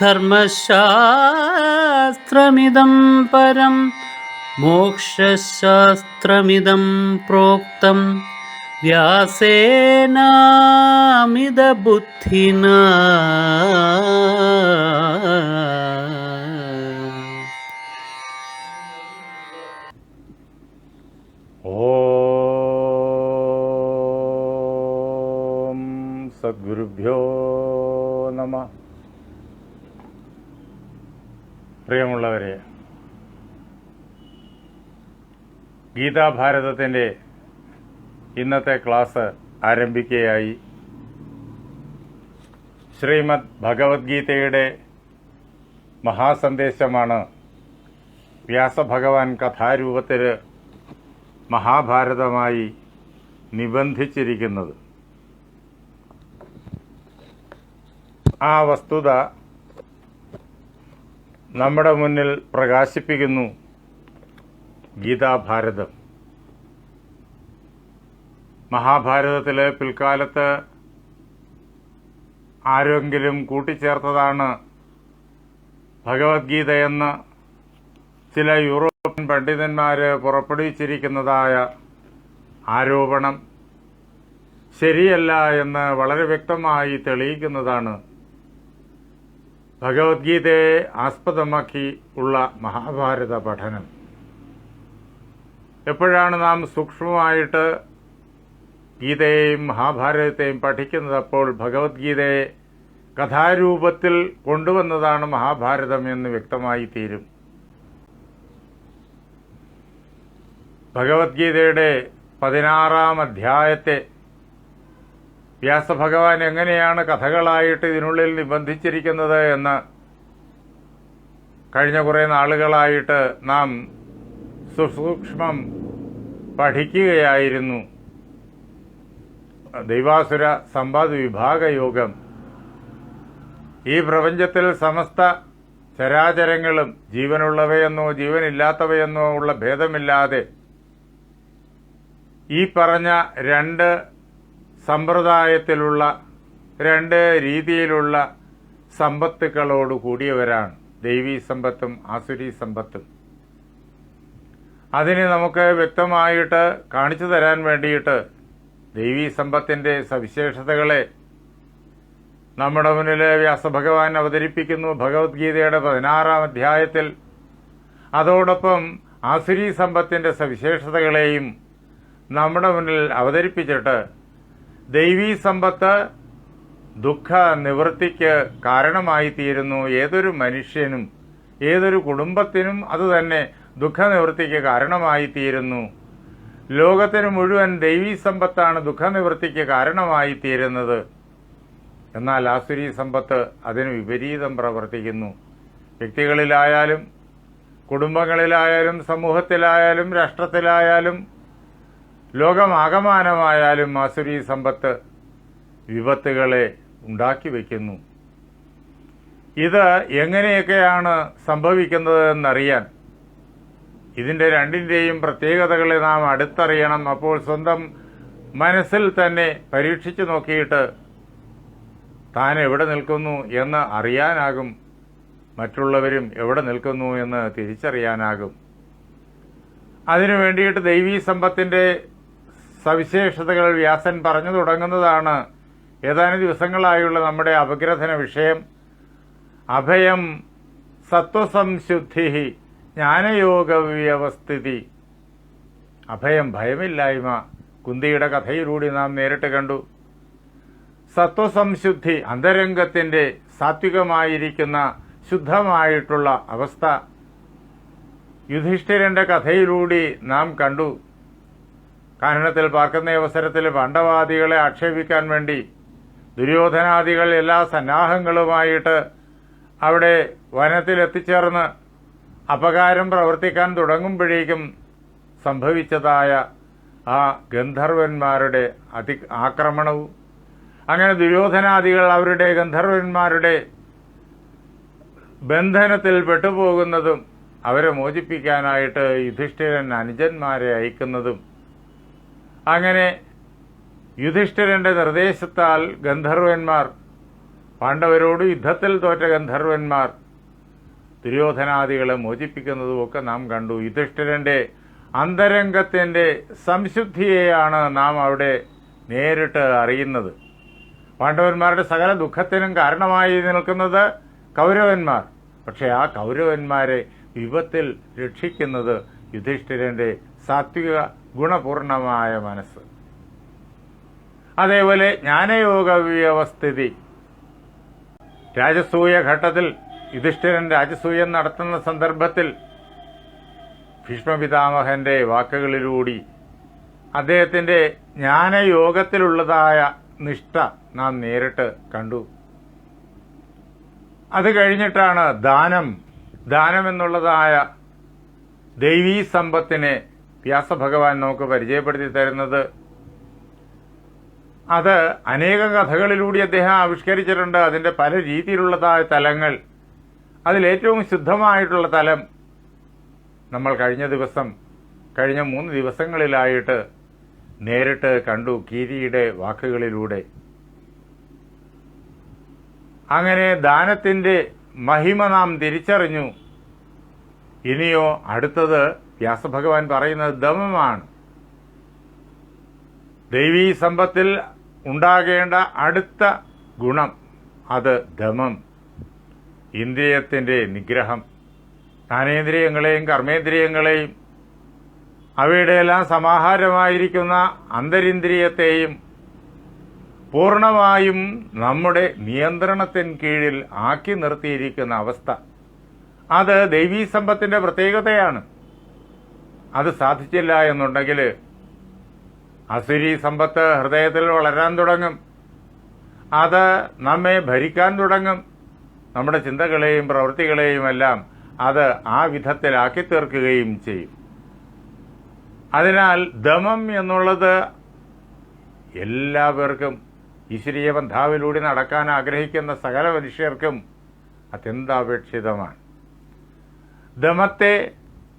धर्मशास्त्रमिदं परं मोक्षशास्त्रमिदं प्रोक्तं। व्यासेनामिदबुद्धिना। പ്രിയമുള്ളവരെ ഗീതാഭാരതത്തിന്റെ ഇന്നത്തെ ക്ലാസ് ആരംഭിക്കുകയായി. ശ്രീമദ് ഭഗവത്ഗീതയുടെ മഹാസന്ദേശമാണ് വ്യാസഭഗവാൻ കഥാരൂപത്തിൽ മഹാഭാരതമായി നിബന്ധിച്ചിരിക്കുന്നത്. ആ വസ്തുത നമ്മുടെ മുന്നിൽ പ്രകാശിപ്പിക്കുന്നു ഗീതാഭാരതം. മഹാഭാരതത്തിലെ പിൽക്കാലത്ത് ആരെങ്കിലും കൂട്ടിച്ചേർത്തതാണ് ഭഗവത്ഗീതയെന്ന് ചില യൂറോപ്യൻ പണ്ഡിതന്മാർ പുറപ്പെടുവിച്ചിരിക്കുന്നതായ ആരോപണം ശരിയല്ല എന്ന് വളരെ വ്യക്തമായി തെളിയിക്കുന്നതാണ് ഭഗവത്ഗീതയെ ആസ്പദമാക്കി ഉള്ള മഹാഭാരത പഠനം. എപ്പോഴാണ് നാം സൂക്ഷ്മമായിട്ട് ഗീതയെയും മഹാഭാരതത്തെയും പഠിക്കുന്നത്? അപ്പോൾ ഭഗവത്ഗീതയെ കഥാരൂപത്തിൽ കൊണ്ടുവന്നതാണ് മഹാഭാരതം എന്ന് വ്യക്തമായി തീരും. ഭഗവത്ഗീതയുടെ പതിനാറാം അധ്യായത്തെ വ്യാസഭഗവാൻ എങ്ങനെയാണ് കഥകളായിട്ട് ഇതിനുള്ളിൽ നിബന്ധിച്ചിരിക്കുന്നത് എന്ന് കഴിഞ്ഞ കുറേ നാളുകളായിട്ട് നാം സുസൂക്ഷ്മം പഠിക്കുകയായിരുന്നു. ദൈവാസുര സമ്പാദ് വിഭാഗ യോഗം. ഈ പ്രപഞ്ചത്തിൽ സമസ്ത ചരാചരങ്ങളും ജീവനുള്ളവയെന്നോ ജീവനില്ലാത്തവയെന്നോ ഉള്ള ഭേദമില്ലാതെ ഈ പറഞ്ഞ രണ്ട് സമ്പ്രദായത്തിലുള്ള രണ്ട് രീതിയിലുള്ള സമ്പത്തുക്കളോട് കൂടിയവരാണ്. ദൈവീ സമ്പത്തും ആസുരി സമ്പത്തും. അതിന് നമുക്ക് വ്യക്തമായിട്ട് കാണിച്ചു തരാൻ വേണ്ടിയിട്ട് ദൈവീ സമ്പത്തിന്റെ സവിശേഷതകളെ നമ്മുടെ മുന്നിൽ വ്യാസഭഗവാൻ അവതരിപ്പിക്കുന്നു. ഭഗവത്ഗീതയുടെ പതിനാറാം അധ്യായത്തിൽ അതോടൊപ്പം ആസുരി സമ്പത്തിന്റെ സവിശേഷതകളെയും നമ്മുടെ മുന്നിൽ അവതരിപ്പിച്ചിട്ട് ദൈവീ സമ്പത്ത് ദുഃഖ നിവൃത്തിക്ക് കാരണമായി തീരുന്നു ഏതൊരു മനുഷ്യനും ഏതൊരു കുടുംബത്തിനും അതുതന്നെ ദുഃഖ നിവൃത്തിക്ക് കാരണമായി തീരുന്നു ലോകത്തിന് മുഴുവൻ ദൈവീ സമ്പത്താണ് ദുഃഖ നിവൃത്തിക്ക് കാരണമായി തീരുന്നത് എന്നാൽ ആസുരി സമ്പത്ത് അതിന് വിപരീതം പ്രവർത്തിക്കുന്നു. വ്യക്തികളിലായാലും കുടുംബങ്ങളിലായാലും സമൂഹത്തിലായാലും രാഷ്ട്രത്തിലായാലും ലോകമാകമാനമായാലും മാസുരി സമ്പത്ത് വിപത്തുകളെ ഉണ്ടാക്കി വയ്ക്കുന്നു ഇത് എങ്ങനെയൊക്കെയാണ് സംഭവിക്കുന്നത് എന്നറിയാൻ ഇതിന്റെ രണ്ടിന്റെയും പ്രത്യേകതകളെ നാം അടുത്തറിയണം. അപ്പോൾ സ്വന്തം മനസ്സിൽ തന്നെ പരീക്ഷിച്ചു നോക്കിയിട്ട് താൻ എവിടെ നിൽക്കുന്നു എന്ന് അറിയാനാകും. മറ്റുള്ളവരും എവിടെ നിൽക്കുന്നു എന്ന് തിരിച്ചറിയാനാകും. അതിനു വേണ്ടിയിട്ട് ദൈവീ സമ്പത്തിന്റെ സവിശേഷതകൾ വ്യാസൻ പറഞ്ഞു തുടങ്ങുന്നതാണ്. ഏതാനും ദിവസങ്ങളായുള്ള നമ്മുടെ അപഗ്രഥന വിഷയം. അഭയം സത്വസംശുദ്ധി ജ്ഞാനയോഗ വ്യവസ്ഥിതി അഭയം ഭയമില്ലായ്മ. കുന്തിയുടെ കഥയിലൂടെ നാം നേരിട്ട് കണ്ടു. സത്വസംശുദ്ധി അന്തരംഗത്തിന്റെ സാത്വികമായിരിക്കുന്ന ശുദ്ധമായിട്ടുള്ള അവസ്ഥ. യുധിഷ്ഠിരന്റെ കഥയിലൂടെ നാം കണ്ടു. കാനനത്തിൽ പാർക്കുന്ന അവസരത്തിൽ പാണ്ഡവാദികളെ ആക്ഷേപിക്കാൻ വേണ്ടി ദുര്യോധനാദികൾ എല്ലാ സന്നാഹങ്ങളുമായിട്ട് അവിടെ വനത്തിൽ എത്തിച്ചേർന്ന് അപകാരം പ്രവർത്തിക്കാൻ തുടങ്ങുമ്പോഴേക്കും സംഭവിച്ചതായ ആ ഗന്ധർവന്മാരുടെ അതി ആക്രമണവും അങ്ങനെ ദുര്യോധനാദികൾ അവരുടെ ഗന്ധർവന്മാരുടെ ബന്ധനത്തിൽ പെട്ടുപോകുന്നതും അവരെ മോചിപ്പിക്കാനായിട്ട് യുധിഷ്ഠിരൻ അനുജന്മാരെ അയക്കുന്നതും അങ്ങനെ യുധിഷ്ഠിരന്റെ നിർദ്ദേശത്താൽ ഗന്ധർവന്മാർ പാണ്ഡവരോട് യുദ്ധത്തിൽ തോറ്റ ഗന്ധർവന്മാർ ദുര്യോധനാദികളെ മോചിപ്പിക്കുന്നതുമൊക്കെ നാം കണ്ടു. യുധിഷ്ഠിരന്റെ അന്തരംഗത്തിന്റെ സംശുദ്ധിയെയാണ് നാം അവിടെ നേരിട്ട് അറിയുന്നത്. പാണ്ഡവന്മാരുടെ സകല ദുഃഖത്തിനും കാരണമായി നിൽക്കുന്നത് കൗരവന്മാർ. പക്ഷേ ആ കൗരവന്മാരെ വിപത്തിൽ രക്ഷിക്കുന്നത് യുധിഷ്ഠിരന്റെ സാത്വിക ഗുണപൂർണമായ മനസ്സ്. അതേപോലെ ജ്ഞാനയോഗ വ്യവസ്ഥിതി രാജസൂയ ഘട്ടത്തിൽ യുധിഷ്ഠിരൻ രാജസൂയം നടത്തുന്ന സന്ദർഭത്തിൽ ഭീഷ്മപിതാമഹന്റെ വാക്കുകളിലൂടി അദ്ദേഹത്തിന്റെ ജ്ഞാനയോഗത്തിലുള്ളതായ നിഷ്ഠ നാം നേരിട്ട് കണ്ടു. അത് കഴിഞ്ഞിട്ടാണ് ദാനം. ദാനം എന്നുള്ളതായ ദൈവീ സമ്പത്തിനെ വ്യാസഭഗവാൻ നമുക്ക് പരിചയപ്പെടുത്തി തരുന്നത്. അത് അനേകം കഥകളിലൂടെ അദ്ദേഹം ആവിഷ്കരിച്ചിട്ടുണ്ട്. അതിന്റെ പല രീതിയിലുള്ളതായ തലങ്ങൾ. അതിലേറ്റവും ശുദ്ധമായിട്ടുള്ള തലം നമ്മൾ കഴിഞ്ഞ ദിവസം കഴിഞ്ഞ മൂന്ന് ദിവസങ്ങളിലായിട്ട് നേരിട്ട് കണ്ടു കീരിയുടെ വാക്കുകളിലൂടെ. അങ്ങനെ ദാനത്തിന്റെ മഹിമ നാം തിരിച്ചറിഞ്ഞു. ഇനിയോ അടുത്തത് വ്യാസഭഗവാൻ പറയുന്നത് ദമമാണ് ദൈവീ സമ്പത്തിൽ ഉണ്ടാകേണ്ട അടുത്ത ഗുണം അത് ദമം ഇന്ദ്രിയത്തിന്റെ നിഗ്രഹം. ജ്ഞാനേന്ദ്രിയങ്ങളെയും കർമ്മേന്ദ്രിയങ്ങളെയും അവയുടെയെല്ലാം സമാഹാരമായിരിക്കുന്ന അന്തരിന്ദ്രിയത്തെയും പൂർണമായും നമ്മുടെ നിയന്ത്രണത്തിന് കീഴിൽ ആക്കി നിർത്തിയിരിക്കുന്ന അവസ്ഥ. അത് ദൈവീ സമ്പത്തിന്റെ പ്രത്യേകതയാണ്. അത് സാധിച്ചില്ല എന്നുണ്ടെങ്കിൽ അസുരി സമ്പത്ത് ഹൃദയത്തിൽ വളരാൻ തുടങ്ങും. അത് നമ്മെ ഭരിക്കാൻ തുടങ്ങും. നമ്മുടെ ചിന്തകളെയും പ്രവൃത്തികളെയും എല്ലാം അത് ആ വിധത്തിലാക്കി തീർക്കുകയും ചെയ്യും. അതിനാൽ ദമം എന്നുള്ളത് എല്ലാവർക്കും ഈശ്വരീയ ബന്ധാവിലൂടെ നടക്കാൻ ആഗ്രഹിക്കുന്ന സകല മനുഷ്യർക്കും അത്യന്താപേക്ഷിതമാണ്. ദമത്തെ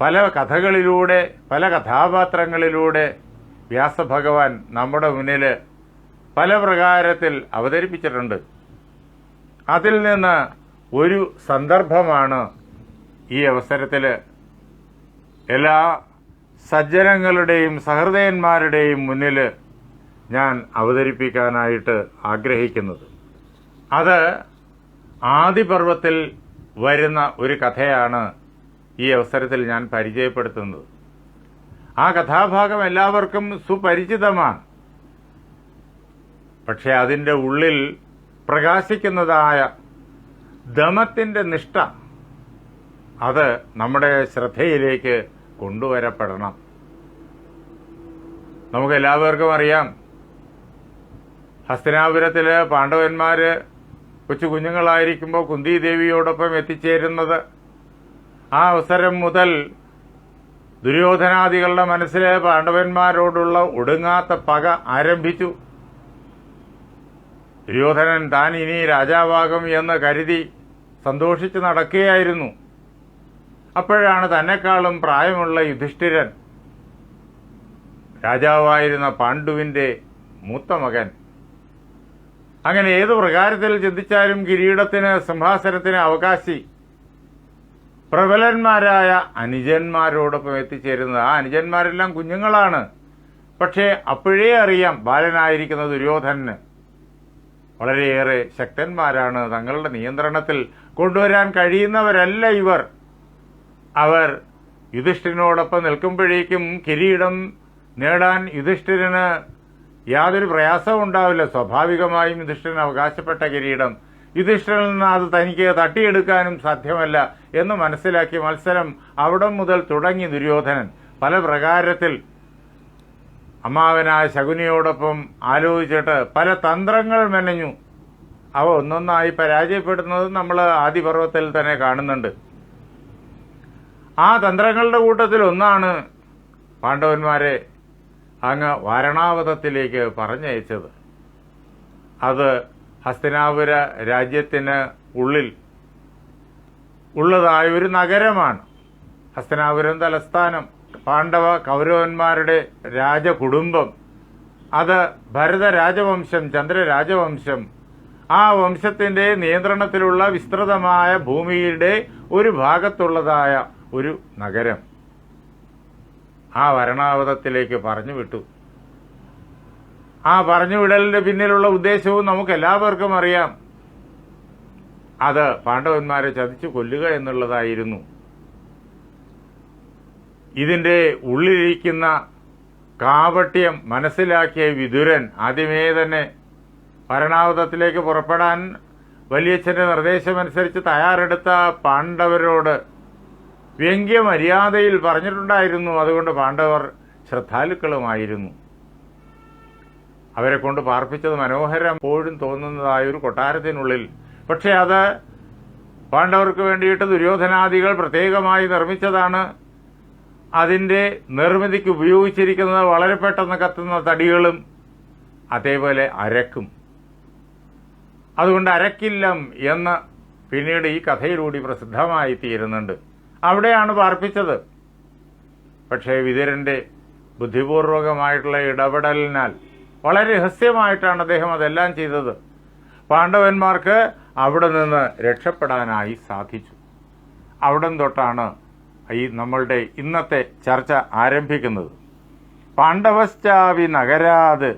പല കഥകളിലൂടെ പല കഥാപാത്രങ്ങളിലൂടെ വ്യാസഭഗവാൻ നമ്മുടെ മുന്നിൽ പല പ്രകാരത്തിൽ അവതരിപ്പിച്ചിട്ടുണ്ട്. അതിൽ നിന്ന് ഒരു സന്ദർഭമാണ് ഈ അവസരത്തിൽ എല്ലാ സജ്ജനങ്ങളുടെയും സഹൃദയന്മാരുടെയും മുന്നിൽ ഞാൻ അവതരിപ്പിക്കാനായിട്ട് ആഗ്രഹിക്കുന്നത്. അത് ആദിപർവത്തിൽ വരുന്ന ഒരു കഥയാണ് ഈ അവസരത്തിൽ ഞാൻ പരിചയപ്പെടുത്തുന്നത്. ആ കഥാഭാഗം എല്ലാവർക്കും സുപരിചിതമാണ്. പക്ഷെ അതിന്റെ ഉള്ളിൽ പ്രകാശിക്കുന്നതായ ദമത്തിന്റെ നിഷ്ഠ അത് നമ്മുടെ ശ്രദ്ധയിലേക്ക് കൊണ്ടുവരപ്പെടണം. നമുക്ക് എല്ലാവർക്കും അറിയാം ഹസ്തനാപുരത്തിൽ പാണ്ഡവന്മാർ കൊച്ചു കുഞ്ഞുങ്ങളായിരിക്കുമ്പോൾ കുന്തി ദേവിയോടൊപ്പം എത്തിച്ചേരുന്നത് ആ അവസരം മുതൽ ദുര്യോധനാദികളുടെ മനസ്സിലെ പാണ്ഡവന്മാരോടുള്ള ഒടുങ്ങാത്ത പക ആരംഭിച്ചു. ദുര്യോധനൻ താൻ ഇനി രാജാവാകും എന്ന് കരുതി സന്തോഷിച്ച് നടക്കുകയായിരുന്നു. അപ്പോഴാണ് തന്നെക്കാളും പ്രായമുള്ള യുധിഷ്ഠിരൻ രാജാവായിരുന്ന പാണ്ഡുവിന്റെ മൂത്ത മകൻ. അങ്ങനെ ഏതു പ്രകാരത്തിൽ ചിന്തിച്ചാലും കിരീടത്തിന് സിംഹാസനത്തിന് അവകാശി. പ്രബലന്മാരായ അനുജന്മാരോടൊപ്പം എത്തിച്ചേരുന്നത്. ആ അനുജന്മാരെല്ലാം കുഞ്ഞുങ്ങളാണ്. പക്ഷേ അപ്പോഴേ അറിയാം ബാലനായിരിക്കുന്ന ദുര്യോധനന് വളരെയേറെ ശക്തന്മാരാണ്. തങ്ങളുടെ നിയന്ത്രണത്തിൽ കൊണ്ടുവരാൻ കഴിയുന്നവരല്ല ഇവർ. അവർ യുധിഷ്ഠിരനോടൊപ്പം നിൽക്കുമ്പോഴേക്കും കിരീടം നേടാൻ യുധിഷ്ഠിരന് യാതൊരു പ്രയാസവും ഉണ്ടാവില്ല. സ്വാഭാവികമായും യുധിഷ്ഠിരൻ അവകാശപ്പെട്ട കിരീടം യുധിഷ്ഠിരനിൽ നിന്ന് അത് തനിക്ക് തട്ടിയെടുക്കാനും സാധ്യമല്ല എന്ന് മനസ്സിലാക്കി മത്സരം അവിടം മുതൽ തുടങ്ങി ദുര്യോധനൻ. പല പ്രകാരത്തിൽ അമ്മാവനായ ശകുനിയോടൊപ്പം ആലോചിച്ചിട്ട് പല തന്ത്രങ്ങൾ മെനഞ്ഞു. അവ ഒന്നൊന്നായി പരാജയപ്പെടുന്നത് നമ്മൾ ആദിപർവത്തിൽ തന്നെ കാണുന്നുണ്ട്. ആ തന്ത്രങ്ങളുടെ കൂട്ടത്തിൽ ഒന്നാണ് പാണ്ഡവന്മാരെ അങ്ങ് വാരണാവതത്തിലേക്ക് പറഞ്ഞയച്ചത്. അത് ഹസ്തിനാപുര രാജ്യത്തിന് ഉള്ളിൽ ഉള്ളതായ ഒരു നഗരമാണ്. ഹസ്തനാപുരം തലസ്ഥാനം. പാണ്ഡവ കൗരവന്മാരുടെ രാജകുടുംബം. അത് ഭരത രാജവംശം ചന്ദ്ര രാജവംശം. ആ വംശത്തിന്റെ നിയന്ത്രണത്തിലുള്ള വിസ്തൃതമായ ഭൂമിയുടെ ഒരു ഭാഗത്തുള്ളതായ ഒരു നഗരം. ആ വരണാവതത്തിലേക്ക് പറഞ്ഞു വിട്ടു. ആ പറഞ്ഞു വിടലിന്റെ പിന്നിലുള്ള ഉദ്ദേശവും നമുക്ക് എല്ലാവർക്കും അറിയാം. അത് പാണ്ഡവന്മാരെ ചതിച്ചു കൊല്ലുക എന്നുള്ളതായിരുന്നു. ഇതിന്റെ ഉള്ളിലിരിക്കുന്ന കാപട്യം മനസ്സിലാക്കിയ വിതുരൻ ആദ്യമേ തന്നെ ഭരണാവതത്തിലേക്ക് പുറപ്പെടാൻ വലിയച്ഛന്റെ നിർദ്ദേശമനുസരിച്ച് തയ്യാറെടുത്ത പാണ്ഡവരോട് വ്യംഗ്യമര്യാദയിൽ പറഞ്ഞിട്ടുണ്ടായിരുന്നു. അതുകൊണ്ട് പാണ്ഡവർ ശ്രദ്ധാലുക്കളുമായിരുന്നു. അവരെ കൊണ്ട് പാർപ്പിച്ചത് മനോഹരം പോഴും തോന്നുന്നതായ ഒരു കൊട്ടാരത്തിനുള്ളിൽ. പക്ഷെ അത് പാണ്ഡവർക്ക് വേണ്ടിയിട്ട് ദുര്യോധനാദികൾ പ്രത്യേകമായി നിർമ്മിച്ചതാണ്. അതിന്റെ നിർമ്മിതിക്ക് ഉപയോഗിച്ചിരിക്കുന്നത് വളരെ പെട്ടെന്ന് കത്തുന്ന തടികളും അതേപോലെ അരക്കും. അതുകൊണ്ട് അരക്കില്ലം എന്ന് പിന്നീട് ഈ കഥയിലൂടെ പ്രസിദ്ധമായി തീരുന്നുണ്ട്. അവിടെയാണ് പാർപ്പിച്ചത്. പക്ഷേ വിതുരന്റെ ബുദ്ധിപൂർവകമായിട്ടുള്ള ഇടപെടലിനാൽ വളരെ രഹസ്യമായിട്ടാണ് അദ്ദേഹം അതെല്ലാം ചെയ്തത്. പാണ്ഡവന്മാർക്ക് അവിടെ നിന്ന് രക്ഷപ്പെടാനായി സാധിച്ചു. അവിടം തൊട്ടാണ് ഈ നമ്മളുടെ ഇന്നത്തെ ചർച്ച ആരംഭിക്കുന്നത്. പാണ്ഡവശ്ചാവി നഗരാത്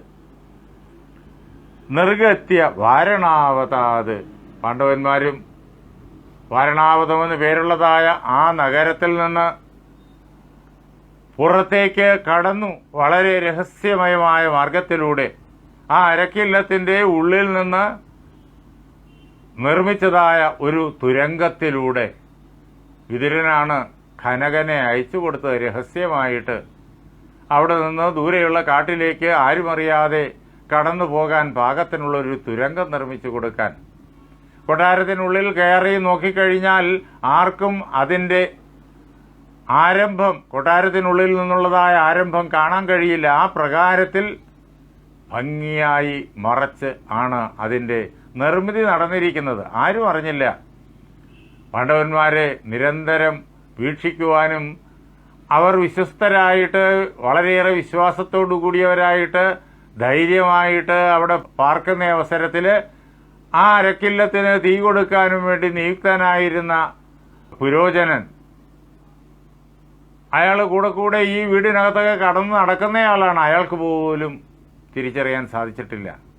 നിർഗത്യ വാരണാവതാത്. പാണ്ഡവന്മാരും വാരണാവതമെന്ന് പേരുള്ളതായ ആ നഗരത്തിൽ നിന്ന് പുറത്തേക്ക് കടന്നു വളരെ രഹസ്യമയമായ മാർഗത്തിലൂടെ ആ അരക്കില്ലത്തിന്റെ ഉള്ളിൽ നിന്ന് നിർമ്മിച്ചതായ ഒരു തുരങ്കത്തിലൂടെ വിതുരനാണ് ഖനകനെ അയച്ചു കൊടുത്തത്. രഹസ്യമായിട്ട് അവിടെ നിന്ന് ദൂരെയുള്ള കാട്ടിലേക്ക് ആരുമറിയാതെ കടന്നു പോകാൻ പാകത്തിനുള്ള ഒരു തുരങ്കം നിർമ്മിച്ചു കൊടുക്കാൻ. കൊട്ടാരത്തിനുള്ളിൽ കയറി നോക്കിക്കഴിഞ്ഞാൽ ആർക്കും അതിന്റെ ആരംഭം കൊട്ടാരത്തിനുള്ളിൽ നിന്നുള്ളതായ ആരംഭം കാണാൻ കഴിയില്ല. ആ പ്രകാരത്തിൽ ഭംഗിയായി മറച്ച് ആണ് അതിന്റെ നിർമ്മിതി നടന്നിരിക്കുന്നത്. ആരും അറിഞ്ഞില്ല. പാണ്ഡവന്മാരെ നിരന്തരം വീക്ഷിക്കുവാനും അവർ വിശ്വസ്തരായിട്ട് വളരെയേറെ വിശ്വാസത്തോടു കൂടിയവരായിട്ട് ധൈര്യമായിട്ട് അവിടെ പാർക്കുന്ന അവസരത്തിൽ ആ അരക്കില്ലത്തിന് തീ കൊടുക്കാനും വേണ്ടി നിയുക്തനായിരുന്ന പുരോചനൻ അയാൾ കൂടെ കൂടെ ഈ വീടിനകത്തൊക്കെ കടന്ന് നടക്കുന്നയാളാണ്. അയാൾക്ക് പോലും തിരിച്ചറിയാൻ സാധിച്ചിട്ടില്ല.